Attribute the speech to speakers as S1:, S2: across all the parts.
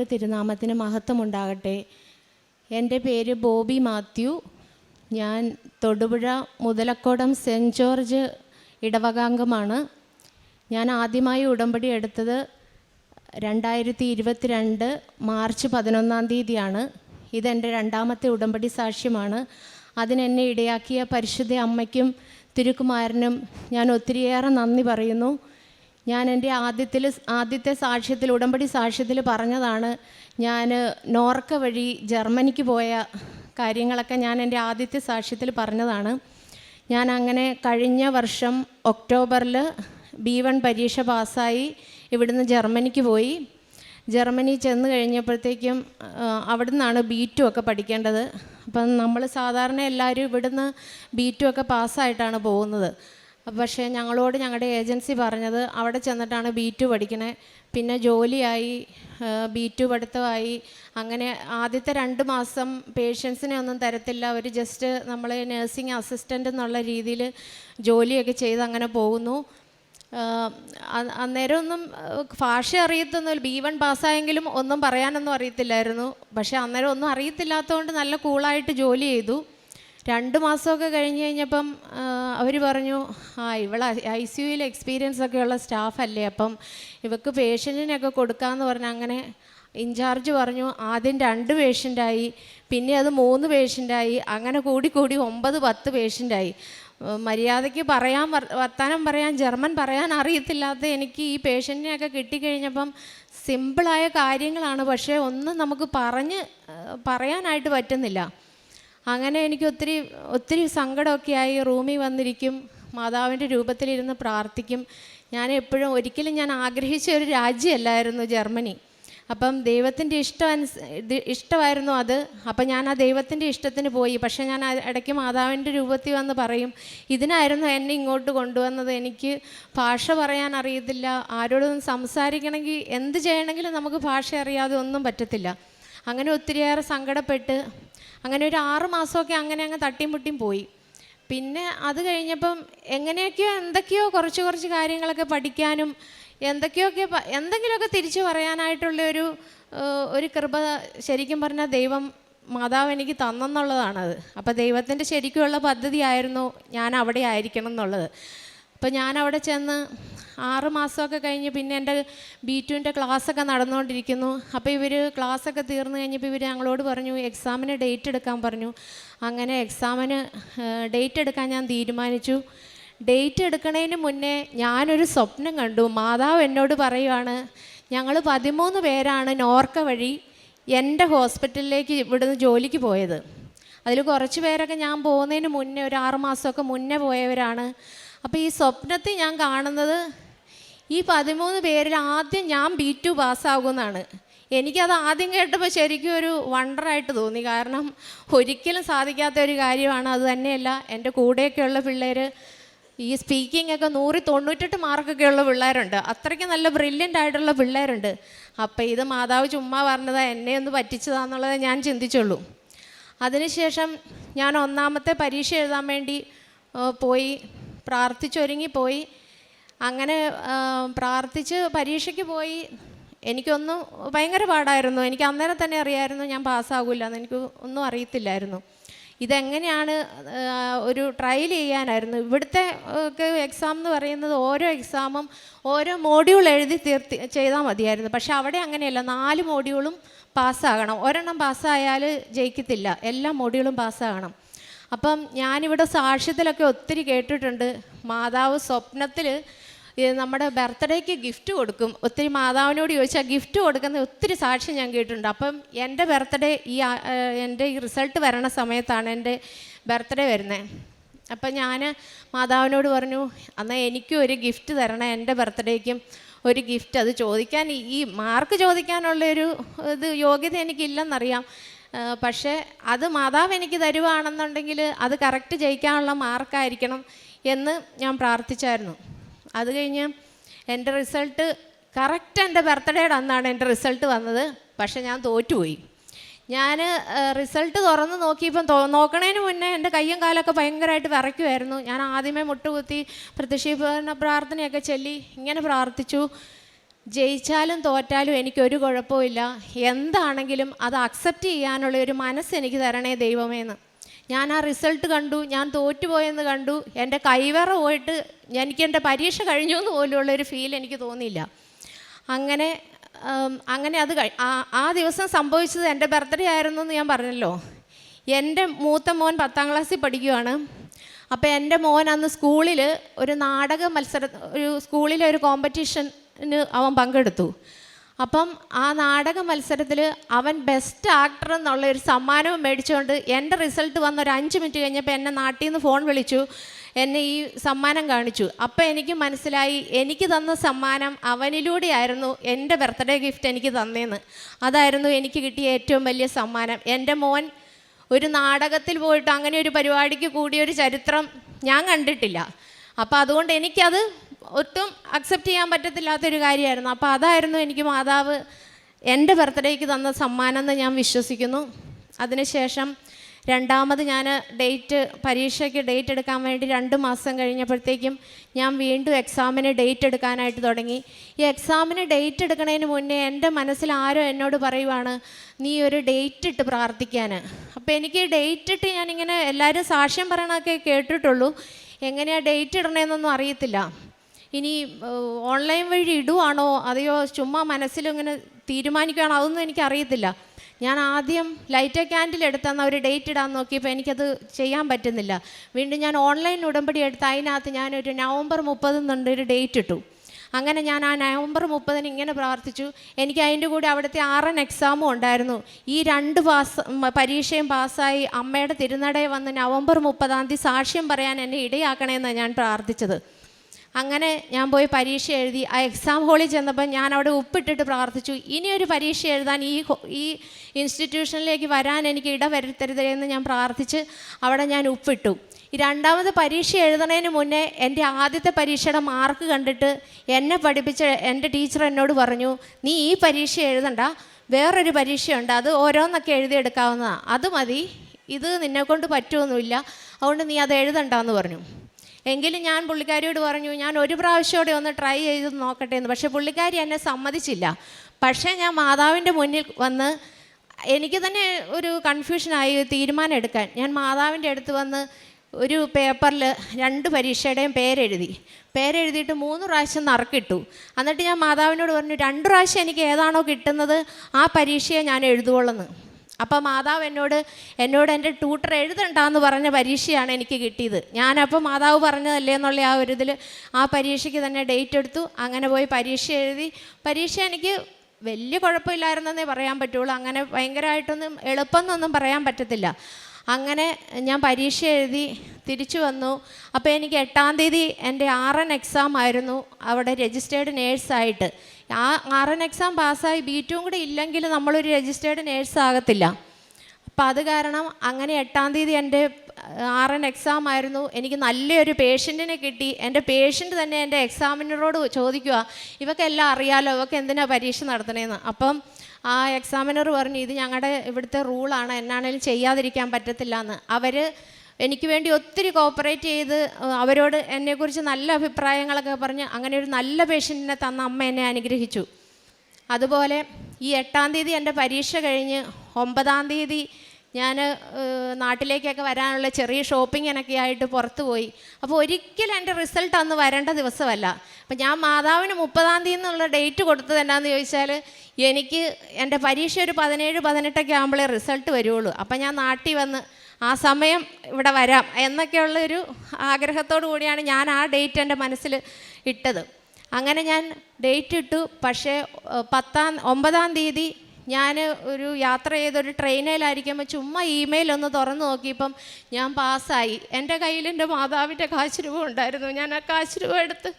S1: ദൈവ തിരുനാമത്തിന് മഹത്വമുണ്ടാകട്ടെ. എന്റെ പേര് ബോബി മാത്യു. ഞാൻ തൊടുപുഴ മുതലക്കോടം സെന്റ് ജോർജ് ഇടവകാംഗമാണ്. ഞാൻ ആദ്യമായി ഉടമ്പടി എടുത്തത് രണ്ടായിരത്തി ഇരുപത്തിരണ്ട് മാർച്ച് പതിനൊന്നാം തീയതിയാണ്. ഇതെന്റെ രണ്ടാമത്തെ ഉടമ്പടി സാക്ഷ്യമാണ്. അതിനെന്നെ ഇടയാക്കിയ പരിശുദ്ധ അമ്മയ്ക്കും തിരുക്കുമാരനും ഞാൻ ഒത്തിരിയേറെ നന്ദി പറയുന്നു. ഞാൻ എന്റെ ആദ്യത്തിൽ ആദ്യത്തെ സാക്ഷ്യത്തിൽ ഉടമ്പടി സാക്ഷ്യത്തിൽ പറഞ്ഞതാണ് ഞാൻ നോർക്ക വഴി ജർമ്മനിക്ക് പോയ കാര്യങ്ങളൊക്കെ ഞാൻ എന്റെ ആദ്യത്തെ സാക്ഷ്യത്തിൽ പറഞ്ഞതാണ്. ഞാൻ അങ്ങനെ കഴിഞ്ഞ വർഷം ഒക്ടോബറിൽ ബി വൺ പരീക്ഷ പാസ്സായി ഇവിടുന്ന് ജർമ്മനിക്ക് പോയി. ജർമ്മനി ചെന്ന് കഴിഞ്ഞപ്പോഴത്തേക്കും അവിടുന്നാണ് ബി ടു ഒക്കെ പഠിക്കേണ്ടത്. അപ്പം നമ്മൾ സാധാരണ എല്ലാവരും ഇവിടുന്ന് ബി ടു ഒക്കെ പാസ്സായിട്ടാണ് പോകുന്നത്. പക്ഷേ ഞങ്ങളോട് ഞങ്ങളുടെ ഏജൻസി പറഞ്ഞത് അവിടെ ചെന്നിട്ടാണ് ബി ടു പഠിക്കണേ. പിന്നെ ജോലിയായി ബി ടു പഠിത്തമായി. അങ്ങനെ ആദ്യത്തെ രണ്ട് മാസം പേഷ്യൻസിനെ ഒന്നും തരത്തില്ല. അവർ ജസ്റ്റ് നമ്മൾ നഴ്സിംഗ് അസിസ്റ്റന്റ് എന്നുള്ള രീതിയിൽ ജോലിയൊക്കെ ചെയ്ത് അങ്ങനെ പോകുന്നു. അന്നേരം ഒന്നും ഭാഷ അറിയത്തൊന്നുമില്ല ബി വൺ പാസ്സായെങ്കിലും ഒന്നും പറയാനൊന്നും അറിയത്തില്ലായിരുന്നു. പക്ഷേ അന്നേരം ഒന്നും അറിയത്തില്ലാത്തതുകൊണ്ട് നല്ല കൂളായിട്ട് ജോലി ചെയ്തു. രണ്ട് മാസമൊക്കെ കഴിഞ്ഞ് കഴിഞ്ഞപ്പം അവർ പറഞ്ഞു ആ ഇവൾ ഐ സി യുയിൽ എക്സ്പീരിയൻസ് ഒക്കെയുള്ള സ്റ്റാഫല്ലേ അപ്പം ഇവക്ക് പേഷ്യന്റിനൊക്കെ കൊടുക്കാമെന്ന് പറഞ്ഞ് അങ്ങനെ ഇൻചാർജ് പറഞ്ഞു ആദ്യം രണ്ട് പേഷ്യന്റായി പിന്നെ അത് മൂന്ന് പേഷ്യന്റായി അങ്ങനെ കൂടി കൂടി ഒമ്പത് പത്ത് പേഷ്യന്റായി മര്യാദയ്ക്ക് പറയാൻ വർ- വർത്താനം പറയാൻ ജർമ്മൻ പറയാൻ അറിയത്തില്ലാത്ത എനിക്ക് ഈ പേഷ്യന്റിനെയൊക്കെ കിട്ടിക്കഴിഞ്ഞപ്പം സിമ്പിളായ കാര്യങ്ങളാണ് പക്ഷേ ഒന്നും നമുക്ക് പറഞ്ഞ് പറയാനായിട്ട് പറ്റുന്നില്ല. അങ്ങനെ എനിക്ക് ഒത്തിരി ഒത്തിരി സങ്കടമൊക്കെ ആയി. റൂമിൽ വന്നിരിക്കും. മാതാവിന്റെ രൂപത്തിലിരുന്ന് പ്രാർത്ഥിക്കും. ഞാൻ എപ്പോഴും ഒരിക്കലും ഞാൻ ആഗ്രഹിച്ച ഒരു രാജ്യമല്ലായിരുന്നു ജർമ്മനി. അപ്പം ദൈവത്തിന്റെ ഇഷ്ടം ഇഷ്ടമായിരുന്നു അത്. അപ്പം ഞാൻ ആ ദൈവത്തിന്റെ ഇഷ്ടത്തിന് പോയി. പക്ഷേ ഞാൻ ഇടയ്ക്ക് മാതാവിന്റെ രൂപത്തിൽ വന്ന് പറയും ഇതിനായിരുന്നു എന്നെ ഇങ്ങോട്ട് കൊണ്ടുവന്നത്. എനിക്ക് ഭാഷ പറയാൻ അറിയത്തില്ല. ആരോടൊന്നും സംസാരിക്കണമെങ്കിൽ എന്ത് ചെയ്യണമെങ്കിലും നമുക്ക് ഭാഷ അറിയാതെ ഒന്നും പറ്റത്തില്ല. അങ്ങനെ ഒത്തിരിയേറെ സങ്കടപ്പെട്ട് അങ്ങനെ ഒരു ആറ് മാസമൊക്കെ അങ്ങനെ അങ്ങ് തട്ടിയും മുട്ടിയും പോയി. പിന്നെ അത് കഴിഞ്ഞപ്പം എങ്ങനെയൊക്കെയോ എന്തൊക്കെയോ കുറച്ച് കുറച്ച് കാര്യങ്ങളൊക്കെ പഠിക്കാനും എന്തൊക്കെയൊക്കെ എന്തെങ്കിലുമൊക്കെ തിരിച്ചു പറയാനായിട്ടുള്ള ഒരു ഒരു കൃപ ശരിക്കും പറഞ്ഞാൽ ദൈവം മാതാവ് എനിക്ക് തന്നെന്നുള്ളതാണത്. അപ്പോൾ ദൈവത്തിന്റെ ശരിക്കുമുള്ള പദ്ധതിയായിരുന്നു ഞാൻ അവിടെ ആയിരിക്കണം എന്നുള്ളത്. അപ്പോൾ ഞാൻ അവിടെ ചെന്ന് ആറ് മാസമൊക്കെ കഴിഞ്ഞ് പിന്നെ എന്റെ ബി ടുവിന്റെ ക്ലാസ്സൊക്കെ നടന്നുകൊണ്ടിരിക്കുന്നു. അപ്പോൾ ഇവർ ക്ലാസ്സൊക്കെ തീർന്നു കഴിഞ്ഞപ്പോൾ ഇവർ ഞങ്ങളോട് പറഞ്ഞു എക്സാമിന് ഡേറ്റ് എടുക്കാൻ പറഞ്ഞു. അങ്ങനെ എക്സാമിന് ഡേറ്റ് എടുക്കാൻ ഞാൻ തീരുമാനിച്ചു. ഡേറ്റ് എടുക്കുന്നതിന് മുന്നേ ഞാനൊരു സ്വപ്നം കണ്ടു. മാതാവ് എന്നോട് പറയുവാണ് ഞങ്ങൾ പതിമൂന്ന് പേരാണ് നോർക്ക വഴി എന്റെ ഹോസ്പിറ്റലിലേക്ക് ഇവിടുന്ന് ജോലിക്ക് പോയത്. അതിൽ കുറച്ച് പേരൊക്കെ ഞാൻ പോകുന്നതിന് മുന്നേ ഒരു ആറ് മാസമൊക്കെ മുന്നേ പോയവരാണ്. അപ്പോൾ ഈ സ്വപ്നത്തിൽ ഞാൻ കാണുന്നത് ഈ പതിമൂന്ന് പേരിൽ ആദ്യം ഞാൻ ബി ടു പാസ്സാകുമെന്നാണ് എനിക്കത് ആദ്യം കേട്ടപ്പോൾ ശരിക്കും ഒരു വണ്ടറായിട്ട് തോന്നി. കാരണം ഒരിക്കലും സാധിക്കാത്ത ഒരു കാര്യമാണ്. അത് തന്നെയല്ല എന്റെ കൂടെയൊക്കെയുള്ള പിള്ളേർ ഈ സ്പീക്കിംഗ് ഒക്കെ നൂറി തൊണ്ണൂറ്റെട്ട് മാർക്കൊക്കെ ഉള്ള പിള്ളേരുണ്ട്. അത്രയ്ക്ക് നല്ല ബ്രില്യന്റ് ആയിട്ടുള്ള പിള്ളേരുണ്ട്. അപ്പം ഇത് മാതാവ് ചുമ്മാ പറഞ്ഞതാ എന്നെ ഒന്ന് പറ്റിച്ചതാന്നുള്ളത് ഞാൻ ചിന്തിച്ചുള്ളൂ. അതിനുശേഷം ഞാൻ ഒന്നാമത്തെ പരീക്ഷ എഴുതാൻ വേണ്ടി പോയി. പ്രാർത്ഥിച്ചൊരുങ്ങി പോയി. അങ്ങനെ പ്രാർത്ഥിച്ച് പരീക്ഷയ്ക്ക് പോയി. എനിക്കൊന്നും ഭയങ്കര പാടായിരുന്നു. എനിക്ക് അന്നേരം തന്നെ അറിയായിരുന്നു ഞാൻ പാസ്സാകില്ല എന്ന് എനിക്ക് ഒന്നും അറിയത്തില്ലായിരുന്നു. ഇതെങ്ങനെയാണ് ഒരു ട്രയൽ ചെയ്യാനായിരുന്നു? ഇവിടുത്തെ ഒക്കെ എക്സാം എന്ന് പറയുന്നത് ഓരോ എക്സാമും ഓരോ മോഡ്യൂൾ എഴുതി തീർത്തി ചെയ്താൽ മതിയായിരുന്നു. പക്ഷേ അവിടെ അങ്ങനെയല്ല. നാല് മോഡ്യൂളും പാസ്സാകണം. ഒരെണ്ണം പാസ്സായാൽ ജയിക്കത്തില്ല. എല്ലാ മോഡ്യൂളും പാസ്സാകണം. അപ്പം ഞാനിവിടെ സാക്ഷ്യത്തിലൊക്കെ ഒത്തിരി കേട്ടിട്ടുണ്ട്. മാതാവ് സ്വപ്നത്തിൽ നമ്മുടെ ബർത്ത്ഡേക്ക് ഗിഫ്റ്റ് കൊടുക്കും. ഒത്തിരി മാതാവിനോട് ചോദിച്ചാൽ ഗിഫ്റ്റ് കൊടുക്കുന്ന ഒത്തിരി സാക്ഷ്യം ഞാൻ കേട്ടിട്ടുണ്ട്. അപ്പം എന്റെ ബർത്ത്ഡേ ഈ എന്റെ ഈ റിസൾട്ട് വരണ സമയത്താണ് എന്റെ ബർത്ത്ഡേ വരുന്നത് അപ്പം ഞാൻ മാതാവിനോട് പറഞ്ഞു എന്നാൽ എനിക്കും ഒരു ഗിഫ്റ്റ് തരണം എന്റെ ബർത്ത്ഡേക്കും ഒരു ഗിഫ്റ്റ് അത് ചോദിക്കാൻ ഈ- മാർക്ക് ചോദിക്കാനുള്ള ഒരു ഇത് യോഗ്യത എനിക്കില്ലെന്നറിയാം. പക്ഷേ അത് മാതാവ് എനിക്ക് തരുവാണെന്നുണ്ടെങ്കിൽ അത് കറക്റ്റ് ജയിക്കാനുള്ള മാർക്കായിരിക്കണം എന്ന് ഞാൻ പ്രാർത്ഥിച്ചായിരുന്നു. അത് കഴിഞ്ഞ് എന്റെ റിസൾട്ട് കറക്റ്റ് എന്റെ ബർത്ത്ഡേയുടെ അന്നാണ് എന്റെ റിസൾട്ട് വന്നത്. പക്ഷേ ഞാൻ തോറ്റുപോയി. ഞാൻ റിസൾട്ട് തുറന്ന് നോക്കിയപ്പം തോ നോക്കണതിന് മുന്നേ എന്റെ കയ്യും കാലൊക്കെ ഭയങ്കരമായിട്ട് വിറയ്ക്കുമായിരുന്നു ഞാൻ ആദ്യമേ മുട്ടുകുത്തി പ്രത്യക്ഷീപ്രാർത്ഥനയൊക്കെ ചൊല്ലി ഇങ്ങനെ പ്രാർത്ഥിച്ചു. ജയിച്ചാലും തോറ്റാലും എനിക്കൊരു കുഴപ്പമില്ല എന്താണെങ്കിലും അത് അക്സെപ്റ്റ് ചെയ്യാനുള്ള ഒരു മനസ്സ് എനിക്ക് തരണേ ദൈവമേന്ന്. ഞാൻ ആ റിസൾട്ട് കണ്ടു ഞാൻ തോറ്റുപോയെന്ന് കണ്ടു. എന്റെ കൈവറ പോയിട്ട് എനിക്ക് എന്റെ പരീക്ഷ കഴിഞ്ഞു എന്ന് പോലുള്ള ഒരു ഫീൽ എനിക്ക് തോന്നിയില്ല. അങ്ങനെ അങ്ങനെ അത് ആ- ദിവസം സംഭവിച്ചത് എന്റെ ബർത്ത്ഡേ ആയിരുന്നു എന്ന് ഞാൻ പറഞ്ഞല്ലോ. എന്റെ മൂത്ത മോൻ പത്താം ക്ലാസ്സിൽ പഠിക്കുവാണ്. അപ്പോൾ എന്റെ മോൻ അന്ന് സ്കൂളിൽ ഒരു നാടക മത്സര ഒരു സ്കൂളിലെ ഒരു കോമ്പറ്റീഷന് അവൻ പങ്കെടുത്തു. അപ്പം ആ നാടക മത്സരത്തിൽ അവൻ ബെസ്റ്റ് ആക്ടർ എന്നുള്ള ഒരു സമ്മാനവും മേടിച്ചുകൊണ്ട് എന്റെ റിസൾട്ട് വന്ന ഒരു അഞ്ച് മിനിറ്റ് കഴിഞ്ഞപ്പോൾ എന്നെ നാട്ടിൽ നിന്ന് ഫോൺ വിളിച്ചു. എന്നെ ഈ സമ്മാനം കാണിച്ചു. അപ്പം എനിക്ക് മനസ്സിലായി എനിക്ക് തന്ന സമ്മാനം അവനിലൂടെയായിരുന്നു എന്റെ ബർത്ത്ഡേ ഗിഫ്റ്റ് എനിക്ക് തന്നേന്ന്. അതായിരുന്നു എനിക്ക് കിട്ടിയ ഏറ്റവും വലിയ സമ്മാനം. എന്റെ മോൻ ഒരു നാടകത്തിൽ പോയിട്ട് അങ്ങനെ ഒരു പരിപാടിക്ക് കൂടിയൊരു ചരിത്രം ഞാൻ കണ്ടിട്ടില്ല. അപ്പോൾ അതുകൊണ്ട് എനിക്കത് ഒട്ടും അക്സെപ്റ്റ് ചെയ്യാൻ പറ്റത്തില്ലാത്തൊരു കാര്യമായിരുന്നു. അപ്പോൾ അതായിരുന്നു എനിക്ക് മാതാവ് എന്റെ ബർത്ത്ഡേക്ക് തന്ന സമ്മാനം എന്ന് ഞാൻ വിശ്വസിക്കുന്നു. അതിനുശേഷം രണ്ടാമത് ഞാൻ ഡേറ്റ് പരീക്ഷയ്ക്ക് ഡേറ്റ് എടുക്കാൻ വേണ്ടി രണ്ട് മാസം കഴിഞ്ഞപ്പോഴത്തേക്കും ഞാൻ വീണ്ടും എക്സാമിന് ഡേറ്റ് എടുക്കാനായിട്ട് തുടങ്ങി. ഈ എക്സാമിന് ഡേറ്റ് എടുക്കുന്നതിന് മുന്നേ എന്റെ മനസ്സിൽ ആരോ എന്നോട് പറയുവാണ് നീ ഒരു ഡേറ്റ് ഇട്ട് പ്രാർത്ഥിക്കാൻ അപ്പോൾ എനിക്ക് ഡേറ്റ് ഇട്ട് ഞാനിങ്ങനെ എല്ലാവരും സാക്ഷ്യം പറയണതൊക്കെ കേട്ടിട്ടുള്ളൂ. എങ്ങനെയാണ് ഡേറ്റ് ഇടണേന്നൊന്നും അറിയത്തില്ല. ഇനി ഓൺലൈൻ വഴി ഇടുവാണോ? അതെയോ ചുമ്മാ മനസ്സിലിങ്ങനെ തീരുമാനിക്കുകയാണോ അതൊന്നും എനിക്കറിയത്തില്ല. ഞാൻ ആദ്യം ലൈറ്റ് ക്യാൻഡിൽ എടുത്തെന്ന ഒരു ഡേറ്റ് ഇടാൻ നോക്കിയപ്പോൾ എനിക്കത് ചെയ്യാൻ പറ്റുന്നില്ല. വീണ്ടും ഞാൻ ഓൺലൈൻ ഉടമ്പടി എടുത്ത് അതിനകത്ത് ഞാനൊരു നവംബർ മുപ്പത് എന്നുണ്ട് ഒരു ഡേറ്റ് ഇട്ടു. അങ്ങനെ ഞാൻ ആ നവംബർ മുപ്പതിന് ഇങ്ങനെ പ്രാർത്ഥിച്ചു. എനിക്ക് അതിന്റെ കൂടെ അവിടുത്തെ ആറൻ എക്സാമും ഉണ്ടായിരുന്നു. ഈ രണ്ട് പാസ് പരീക്ഷയും പാസ്സായി അമ്മയുടെ തിരുനടയിൽ വന്ന് നവംബർ മുപ്പതാം തീയതി സാക്ഷ്യം പറയാൻ എന്നെ ഇടയാക്കണമെന്നാണ് ഞാൻ പ്രാർത്ഥിച്ചത്. അങ്ങനെ ഞാൻ പോയി പരീക്ഷ എഴുതി ആ എക്സാം ഹോളിൽ ചെന്നപ്പോൾ ഞാൻ അവിടെ ഉപ്പിട്ടിട്ട് പ്രാർത്ഥിച്ചു ഇനിയൊരു പരീക്ഷ എഴുതാൻ ഈ ഈ ഇൻസ്റ്റിറ്റ്യൂഷനിലേക്ക് വരാൻ എനിക്ക് ഇടവരുത്തരുത് എന്ന് ഞാൻ പ്രാർത്ഥിച്ച് അവിടെ ഞാൻ ഉപ്പിട്ടു. രണ്ടാമത് പരീക്ഷ എഴുതുന്നതിന് മുന്നേ എന്റെ ആദ്യത്തെ പരീക്ഷയുടെ മാർക്ക് കണ്ടിട്ട് എന്നെ പഠിപ്പിച്ച എന്റെ ടീച്ചർ എന്നോട് പറഞ്ഞു നീ ഈ പരീക്ഷ എഴുതണ്ട വേറൊരു പരീക്ഷയുണ്ട് അത് ഓരോന്നൊക്കെ എഴുതിയെടുക്കാവുന്നതാണ് അത് മതി ഇത് നിന്നെക്കൊണ്ട് പറ്റുമൊന്നുമില്ല അതുകൊണ്ട് നീ അത് എഴുതണ്ടെന്ന് പറഞ്ഞു. എങ്കിലും ഞാൻ പുള്ളിക്കാരിയോട് പറഞ്ഞു ഞാൻ ഒരു പ്രാവശ്യമോടെ ഒന്ന് ട്രൈ ചെയ്ത് നോക്കട്ടെ എന്ന്. പക്ഷേ പുള്ളിക്കാരി എന്നെ സമ്മതിച്ചില്ല. പക്ഷേ ഞാൻ മാതാവിന്റെ മുന്നിൽ വന്ന് എനിക്ക് തന്നെ ഒരു കൺഫ്യൂഷനായി തീരുമാനം എടുക്കാൻ. ഞാൻ മാതാവിന്റെ അടുത്ത് വന്ന് ഒരു പേപ്പറിൽ രണ്ട് പരീക്ഷയുടെയും പേരെഴുതി. പേരെഴുതിയിട്ട് മൂന്ന് പ്രാവശ്യം നറുക്കിട്ടു. എന്നിട്ട് ഞാൻ മാതാവിനോട് പറഞ്ഞു രണ്ട് പ്രാവശ്യം എനിക്ക് ഏതാണോ കിട്ടുന്നത് ആ പരീക്ഷയെ ഞാൻ എഴുതുകയുള്ളെന്ന് അപ്പോൾ മാതാവ് എന്നോട് എന്നോട് എന്റെ ട്യൂട്ടർ എഴുതണ്ടെന്ന് പറഞ്ഞ പരീക്ഷയാണ് എനിക്ക് കിട്ടിയത്. ഞാനപ്പോൾ മാതാവ് പറഞ്ഞതല്ലേ എന്നുള്ള ആ ഒരു ഇതിൽ ആ പരീക്ഷയ്ക്ക് തന്നെ ഡേറ്റ് എടുത്തു. അങ്ങനെ പോയി പരീക്ഷ എഴുതി. പരീക്ഷ എനിക്ക് വലിയ കുഴപ്പമില്ലായിരുന്നെന്നേ പറയാൻ പറ്റുള്ളൂ. അങ്ങനെ ഭയങ്കരമായിട്ടൊന്നും എളുപ്പമെന്നൊന്നും പറയാൻ പറ്റത്തില്ല. അങ്ങനെ ഞാൻ പരീക്ഷ എഴുതി തിരിച്ചു വന്നു. അപ്പോൾ എനിക്ക് എട്ടാം തീയതി എന്റെ ആർ എൻ എക്സാം ആയിരുന്നു. അവിടെ രജിസ്റ്റേർഡ് നേഴ്സായിട്ട്. ആ ആർ എൻ എക്സാം പാസ്സായി ബി ടുവും കൂടെ ഇല്ലെങ്കിൽ നമ്മളൊരു രജിസ്റ്റേർഡ് നേഴ്സ് ആകത്തില്ല. അപ്പം അത് കാരണം അങ്ങനെ എട്ടാം തീയതി എന്റെ ആർ എൻ എക്സാം ആയിരുന്നു. എനിക്ക് നല്ലൊരു പേഷ്യന്റിനെ കിട്ടി. എന്റെ പേഷ്യന്റ് തന്നെ എന്റെ എക്സാമിനറോട് ചോദിക്കുക ഇവക്കെല്ലാം അറിയാലോ? ഇവക്ക് എന്തിനാ പരീക്ഷ നടത്തണേന്ന്? അപ്പം ആ എക്സാമിനർ പറഞ്ഞു ഇത് ഞങ്ങളുടെ ഇവിടുത്തെ റൂളാണ് എന്നാണേലും ചെയ്യാതിരിക്കാൻ പറ്റത്തില്ല എന്ന് അവർ എനിക്ക് വേണ്ടി ഒത്തിരി കോപ്പറേറ്റ് ചെയ്ത് അവരോട് എന്നെക്കുറിച്ച് നല്ല അഭിപ്രായങ്ങളൊക്കെ പറഞ്ഞ് അങ്ങനെ ഒരു നല്ല പേഷ്യന്റിനെ തന്ന അമ്മ എന്നെ അനുഗ്രഹിച്ചു. അതുപോലെ ഈ എട്ടാം തീയതി എന്റെ പരീക്ഷ കഴിഞ്ഞ് ഒമ്പതാം തീയതി ഞാൻ നാട്ടിലേക്കൊക്കെ വരാനുള്ള ചെറിയ ഷോപ്പിങ്ങിനൊക്കെ ആയിട്ട് പുറത്തു പോയി. അപ്പോൾ ഒരിക്കലും എന്റെ റിസൾട്ട് അന്ന് വരേണ്ട ദിവസമല്ല. അപ്പം ഞാൻ മാതാവിന് മുപ്പതാം തീയതി എന്നുള്ള ഡേറ്റ് കൊടുത്തത് എന്നാന്ന് ചോദിച്ചാൽ എനിക്ക് എന്റെ പരീക്ഷ ഒരു പതിനേഴ് പതിനെട്ടൊക്കെ ആകുമ്പോഴേ റിസൾട്ട് വരുള്ളൂ അപ്പം ഞാൻ നാട്ടിൽ വന്ന് ആ സമയം ഇവിടെ വരാം എന്നൊക്കെയുള്ളൊരു ആഗ്രഹത്തോടു കൂടിയാണ് ഞാൻ ആ ഡേറ്റ് എന്റെ മനസ്സിൽ ഇട്ടത്. അങ്ങനെ ഞാൻ ഡേറ്റ് ഇട്ടു. പക്ഷേ പത്താം ഒമ്പതാം തീയതി ഞാൻ ഒരു യാത്ര ചെയ്തൊരു ട്രെയിനിലായിരിക്കുമ്പോൾ ചുമ്മാ ഇമെയിൽ ഒന്ന് തുറന്നു നോക്കിയപ്പം ഞാൻ പാസ്സായി. എന്റെ കയ്യിൽ എന്റെ മാതാവിന്റെ കാശ് രൂപ ഉണ്ടായിരുന്നു. ഞാൻ ആ കാശ് രൂപ എടുത്ത്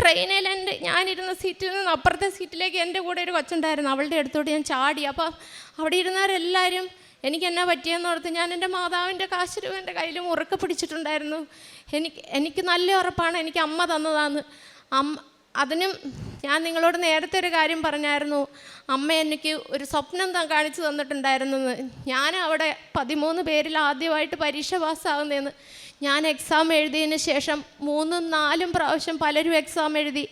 S1: ട്രെയിനിൽ എന്റെ ഞാനിരുന്ന സീറ്റിൽ നിന്ന് അപ്പുറത്തെ സീറ്റിലേക്ക് എന്റെ കൂടെ ഒരു കൊച്ചുണ്ടായിരുന്നു. അവളുടെ അടുത്തോട്ട് ഞാൻ ചാടി. അപ്പോൾ അവിടെ ഇരുന്നവരെല്ലാവരും എനിക്ക് എന്നാ പറ്റിയെന്ന് ഓർത്ത് ഞാൻ എന്റെ മാതാവിന്റെ കാശ് രൂപ എന്റെ കയ്യിൽ മുറുക്കെ പിടിച്ചിട്ടുണ്ടായിരുന്നു. എനിക്ക് എനിക്ക് നല്ല ഉറപ്പാണ് എനിക്ക് അമ്മ തന്നതാന്ന്. അമ്മ അതിനും ഞാൻ നിങ്ങളോട് നേരത്തെ ഒരു കാര്യം പറഞ്ഞായിരുന്നു. അമ്മ എനിക്ക് ഒരു സ്വപ്നം കാണിച്ചു തന്നിട്ടുണ്ടായിരുന്നു ഞാൻ അവിടെ പതിമൂന്ന് പേരിൽ ആദ്യമായിട്ട് പരീക്ഷ പാസ്സാകുന്നതെന്ന് ഞാൻ എക്സാം എഴുതിയതിന് ശേഷം മൂന്നും നാലും പ്രാവശ്യം പലരും എക്സാം എഴുതി.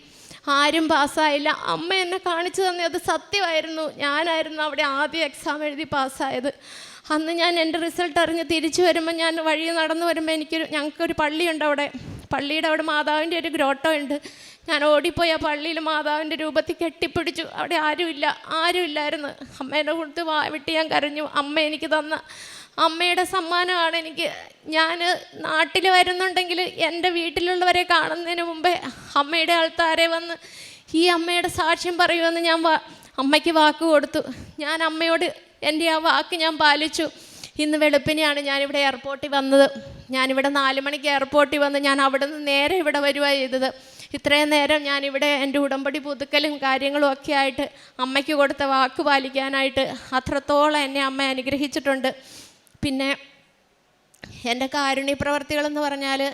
S1: ആരും പാസ്സായില്ല. അമ്മ എന്നെ കാണിച്ചു തന്നെ അത് സത്യമായിരുന്നു. ഞാനായിരുന്നു അവിടെ ആദ്യം എക്സാം എഴുതി പാസ്സായത്. അന്ന് ഞാൻ എന്റെ റിസൾട്ട് അറിഞ്ഞ് തിരിച്ചു വരുമ്പോൾ ഞാൻ വഴി നടന്നു വരുമ്പോൾ എനിക്കൊരു ഞങ്ങൾക്കൊരു പള്ളിയുണ്ട് അവിടെ. പള്ളിയുടെ അവിടെ മാതാവിന്റെ ഒരു ഗ്രോട്ടോ ഉണ്ട് ഞാൻ ഓടിപ്പോയി ആ പള്ളിയിൽ മാതാവിന്റെ രൂപത്തിൽ കെട്ടിപ്പിടിച്ചു. അവിടെ ആരുമില്ല ആരുമില്ലായിരുന്നു. അമ്മേന്റെ കൊടുത്ത് വാ വിട്ട് ഞാൻ കരഞ്ഞു. അമ്മ എനിക്ക് തന്ന അമ്മയുടെ സമ്മാനമാണ് എനിക്ക്. ഞാൻ നാട്ടിൽ വരുന്നുണ്ടെങ്കിൽ എന്റെ വീട്ടിലുള്ളവരെ കാണുന്നതിന് മുമ്പേ അമ്മയുടെ ആൾത്താരെ വന്ന് ഈ അമ്മയുടെ സാക്ഷ്യം പറയുമെന്ന് ഞാൻ അമ്മയ്ക്ക് വാക്ക് കൊടുത്തു. ഞാൻ അമ്മയോട് എന്റെ ആ വാക്ക് ഞാൻ പാലിച്ചു. ഇന്ന് വെളുപ്പിനെയാണ് ഞാനിവിടെ എയർപോർട്ടിൽ വന്നത്. ഞാനിവിടെ നാല് മണിക്ക് എയർപോർട്ടിൽ വന്ന് ഞാൻ അവിടെ നിന്ന് നേരെ ഇവിടെ വരിക ചെയ്തത്. ഇത്രയും നേരം ഞാനിവിടെ എന്റെ ഉടമ്പടി പുതുക്കലും കാര്യങ്ങളും ഒക്കെ ആയിട്ട് അമ്മയ്ക്ക് കൊടുത്ത വാക്ക് പാലിക്കാനായിട്ട് അത്രത്തോളം എന്നെ അമ്മ അനുഗ്രഹിച്ചിട്ടുണ്ട്. പിന്നെ എന്റെ കാരുണ്യ പ്രവർത്തികളെന്ന് പറഞ്ഞാൽ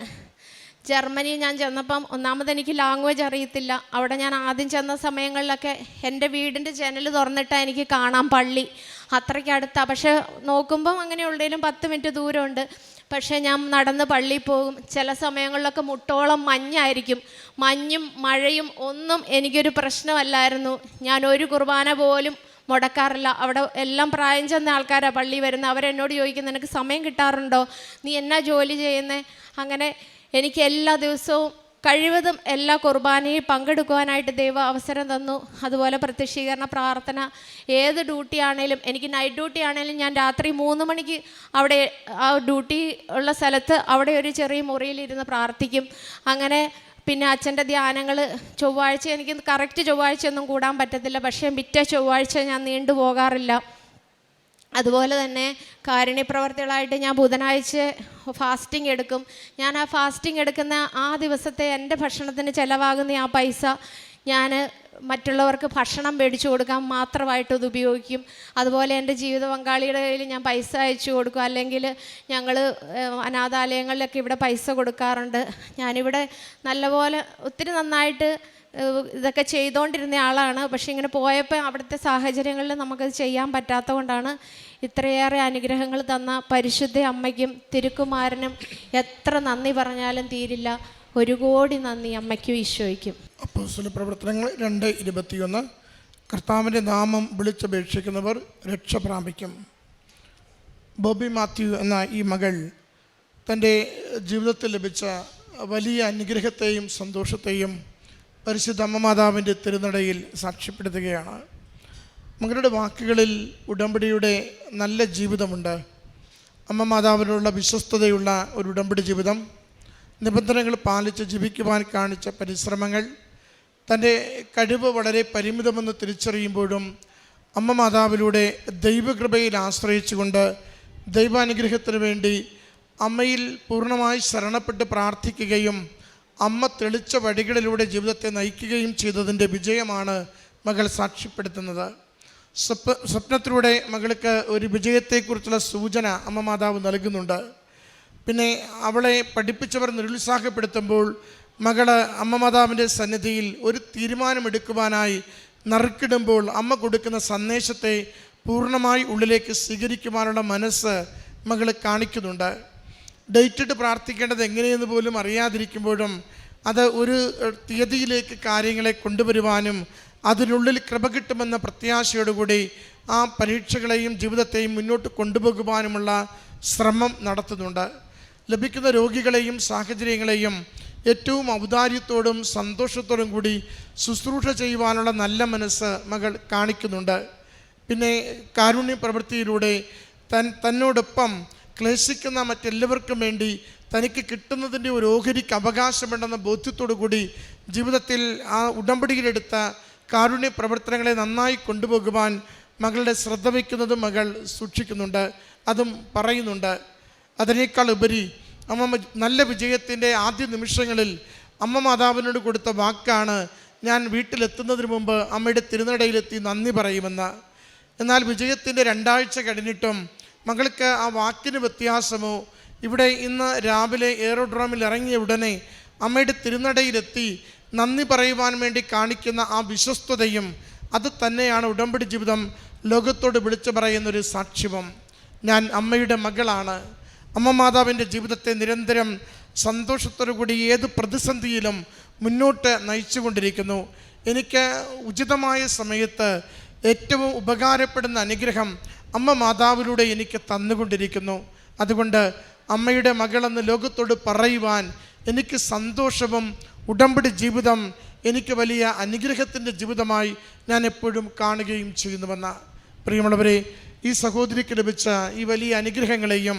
S1: ജർമ്മനി ഞാൻ ചെന്നപ്പം ഒന്നാമത് എനിക്ക് ലാംഗ്വേജ് അറിയത്തില്ല. അവിടെ ഞാൻ ആദ്യം ചെന്ന സമയങ്ങളിലൊക്കെ എന്റെ വീടിന്റെ ജനൽ തുറന്നിട്ടാണ് എനിക്ക് കാണാം പള്ളി. അത്രയ്ക്ക് അടുത്താ. പക്ഷേ നോക്കുമ്പം അങ്ങനെയുള്ളതിലും പത്ത് മിനിറ്റ് ദൂരമുണ്ട്. പക്ഷേ ഞാൻ നടന്ന് പള്ളിയിൽ പോകും. ചില സമയങ്ങളിലൊക്കെ മുട്ടോളം മഞ്ഞായിരിക്കും. മഞ്ഞും മഴയും ഒന്നും എനിക്കൊരു പ്രശ്നമല്ലായിരുന്നു. ഞാൻ ഒരു കുർബാന പോലും മുടക്കാറില്ല. അവിടെ എല്ലാം പ്രായം ചെന്ന ആൾക്കാരാണ് പള്ളി വരുന്നത്. അവരെന്നോട് ചോദിക്കുന്നത് നിനക്ക് സമയം കിട്ടാറുണ്ടോ? നീ എന്നാ ജോലി ചെയ്യുന്നത് അങ്ങനെ എനിക്ക് എല്ലാ ദിവസവും കഴിവതും എല്ലാ കുർബാനയിൽ പങ്കെടുക്കുവാനായിട്ട് ദൈവം അവസരം തന്നു. അതുപോലെ പ്രത്യക്ഷീകരണ പ്രാർത്ഥന ഏത് ഡ്യൂട്ടി ആണേലും എനിക്ക് നൈറ്റ് ഡ്യൂട്ടി ആണേലും ഞാൻ രാത്രി മൂന്ന് മണിക്ക് അവിടെ ആ ഡ്യൂട്ടി ഉള്ള സ്ഥലത്ത് അവിടെ ഒരു ചെറിയ മുറിയിലിരുന്ന് പ്രാർത്ഥിക്കും. അങ്ങനെ പിന്നെ അച്ഛന്റെ ധ്യാനങ്ങൾ ചൊവ്വാഴ്ച എനിക്ക് കറക്റ്റ് ചൊവ്വാഴ്ച ഒന്നും കൂടാൻ പറ്റത്തില്ല. പക്ഷേ പിറ്റേ ചൊവ്വാഴ്ച ഞാൻ നീണ്ടു പോകാറില്ല. അതുപോലെ തന്നെ കാരുണ്യപ്രവർത്തികളായിട്ട് ഞാൻ ബുധനാഴ്ച ഫാസ്റ്റിംഗ് എടുക്കും. ഞാൻ ആ ഫാസ്റ്റിംഗ് എടുക്കുന്ന ആ ദിവസത്തെ എന്റെ ഭക്ഷണത്തിന് ചിലവാകുന്ന ആ പൈസ ഞാൻ മറ്റുള്ളവർക്ക് ഭക്ഷണം മേടിച്ചു കൊടുക്കാൻ മാത്രമായിട്ട് ഇത് ഉപയോഗിക്കും. അതുപോലെ എന്റെ ജീവിത പങ്കാളിയുടെ കയ്യിൽ ഞാൻ പൈസ അയച്ചു കൊടുക്കും. അല്ലെങ്കിൽ ഞങ്ങൾ അനാഥാലയങ്ങളിലൊക്കെ ഇവിടെ പൈസ കൊടുക്കാറുണ്ട്. ഞാനിവിടെ നല്ലപോലെ ഒത്തിരി നന്നായിട്ട് ഇതൊക്കെ ചെയ്തുകൊണ്ടിരുന്ന ആളാണ്. പക്ഷേ ഇങ്ങനെ പോയപ്പോൾ അവിടുത്തെ സാഹചര്യങ്ങളിൽ നമുക്കത് ചെയ്യാൻ പറ്റാത്ത കൊണ്ടാണ് ഇത്രയേറെ അനുഗ്രഹങ്ങൾ തന്ന പരിശുദ്ധ അമ്മയ്ക്കും തിരുക്കുമാരനും എത്ര നന്ദി പറഞ്ഞാലും തീരില്ല. ഒരു കോടി നന്ദി അമ്മയ്ക്കും ഈശോയ്ക്കും.
S2: അപ്പോസ്തല പ്രവർത്തനങ്ങൾ രണ്ട് ഇരുപത്തിയൊന്ന്. കർത്താവിന്റെ നാമം വിളിച്ചപേക്ഷിക്കുന്നവർ രക്ഷ പ്രാപിക്കും. ബോബി മാത്യു എന്ന ഈ മകൾ തന്റെ ജീവിതത്തിൽ ലഭിച്ച വലിയ അനുഗ്രഹത്തെയും സന്തോഷത്തെയും പരിശുദ്ധ അമ്മ മാതാവിന്റെ തിരുനടയിൽ സാക്ഷ്യപ്പെടുത്തുകയാണ്. മകളുടെ വാക്കുകളിൽ ഉടമ്പടിയുടെ നല്ല ജീവിതമുണ്ട്. അമ്മ മാതാവിനുള്ള വിശ്വസ്തതയുള്ള ഒരു ഉടമ്പടി ജീവിതം നിബന്ധനകൾ പാലിച്ച് ജീവിക്കുവാൻ കാണിച്ച പരിശ്രമങ്ങൾ തന്റെ കഴിവ് വളരെ പരിമിതമെന്ന് തിരിച്ചറിയുമ്പോഴും അമ്മ മാതാവിലൂടെ ദൈവകൃപയിൽ ആശ്രയിച്ചുകൊണ്ട് ദൈവാനുഗ്രഹത്തിന് വേണ്ടി അമ്മയിൽ പൂർണമായി ശരണപ്പെട്ട് പ്രാർത്ഥിക്കുകയും അമ്മ തെളിച്ച വഴികളിലൂടെ ജീവിതത്തെ നയിക്കുകയും ചെയ്തതിന്റെ വിജയമാണ് മകൾ സാക്ഷ്യപ്പെടുത്തുന്നത്. സ്വപ്ന സ്വപ്നത്തിലൂടെ മകൾക്ക് ഒരു വിജയത്തെക്കുറിച്ചുള്ള സൂചന അമ്മ മാതാവ് നൽകുന്നുണ്ട്. പിന്നെ അവളെ പഠിപ്പിച്ചവർ നിരുത്സാഹപ്പെടുത്തുമ്പോൾ മകൾ അമ്മ മാതാവിന്റെ സന്നിധിയിൽ ഒരു തീരുമാനമെടുക്കുവാനായി നറുക്കിടുമ്പോൾ അമ്മ കൊടുക്കുന്ന സന്ദേശത്തെ പൂർണമായി ഉള്ളിലേക്ക് സ്വീകരിക്കുവാനുള്ള മനസ്സ് മകൾ കാണിക്കുന്നുണ്ട്. ഡേറ്റിട്ട് പ്രാർത്ഥിക്കേണ്ടത് എങ്ങനെയെന്ന് പോലും അറിയാതിരിക്കുമ്പോഴും അത് ഒരു തീയതിയിലേക്ക് കാര്യങ്ങളെ കൊണ്ടുവരുവാനും അതിനുള്ളിൽ കൃപ കിട്ടുമെന്ന പ്രത്യാശയോടുകൂടി ആ പരീക്ഷകളെയും ജീവിതത്തെയും മുന്നോട്ട് കൊണ്ടുപോകുവാനുമുള്ള ശ്രമം നടത്തുന്നുണ്ട്. ലഭിക്കുന്ന രോഗികളെയും സാഹചര്യങ്ങളെയും ഏറ്റവും ഔദാര്യത്തോടും സന്തോഷത്തോടും കൂടി ശുശ്രൂഷ ചെയ്യുവാനുള്ള നല്ല മനസ്സ് മകൾ കാണിക്കുന്നുണ്ട്. പിന്നെ കാരുണ്യ പ്രവൃത്തിയിലൂടെ തൻ തന്നോടൊപ്പം ക്ലേശിക്കുന്ന മറ്റെല്ലാവർക്കും വേണ്ടി തനിക്ക് കിട്ടുന്നതിന്റെ ഒരു ഓഹരിക്ക് അവകാശമുണ്ടെന്ന ബോധ്യത്തോടു കൂടി ജീവിതത്തിൽ ആ ഉടമ്പടിയിലെടുത്ത കാരുണ്യ പ്രവർത്തനങ്ങളെ നന്നായി കൊണ്ടുപോകുവാൻ മകളുടെ ശ്രദ്ധ വയ്ക്കുന്നതും മകൾ സൂക്ഷിക്കുന്നുണ്ട്. അതും പറയുന്നുണ്ട്. അതിനേക്കാൾ ഉപരി അമ്മ നല്ല വിജയത്തിന്റെ ആദ്യ നിമിഷങ്ങളിൽ അമ്മ മാതാവിനോട് കൊടുത്ത വാക്കാണ് ഞാൻ വീട്ടിലെത്തുന്നതിന് മുമ്പ് അമ്മയുടെ തിരുനടയിലെത്തി നന്ദി പറയുമെന്ന്. എന്നാൽ വിജയത്തിന്റെ രണ്ടാഴ്ച കഴിഞ്ഞിട്ടും മകൾക്ക് ആ വാക്കിന് വ്യത്യാസമോ ഇവിടെ ഇന്ന് രാവിലെ എയറോഡ്രോമിൽ ഇറങ്ങിയ ഉടനെ അമ്മയുടെ തിരുനടയിലെത്തി നന്ദി പറയുവാൻ വേണ്ടി കാണിക്കുന്ന ആ വിശ്വസ്തതയും അത് തന്നെയാണ് ഉടമ്പടി ജീവിതം ലോകത്തോട് വിളിച്ചു പറയുന്നൊരു സാക്ഷ്യവും. ഞാൻ അമ്മയുടെ മകളാണ്. അമ്മ മാതാവിന്റെ ജീവിതത്തെ നിരന്തരം സന്തോഷത്തോടു കൂടി ഏത് പ്രതിസന്ധിയിലും മുന്നോട്ട് നയിച്ചുകൊണ്ടിരിക്കുന്നു. എനിക്ക് ഉചിതമായ സമയത്ത് ഏറ്റവും ഉപകാരപ്പെടുന്ന അനുഗ്രഹം അമ്മ മാതാവിലൂടെ എനിക്ക് തന്നുകൊണ്ടിരിക്കുന്നു. അതുകൊണ്ട് അമ്മയുടെ മകളെന്ന് ലോകത്തോട് പറയുവാൻ എനിക്ക് സന്തോഷവും ഉടമ്പടി ജീവിതം എനിക്ക് വലിയ അനുഗ്രഹത്തിന്റെ ജീവിതമായി ഞാൻ എപ്പോഴും കാണുകയും ചെയ്യുന്നുവെന്ന പ്രിയമുള്ളവരെ ഈ സഹോദരിക്ക് ലഭിച്ച ഈ വലിയ അനുഗ്രഹങ്ങളെയും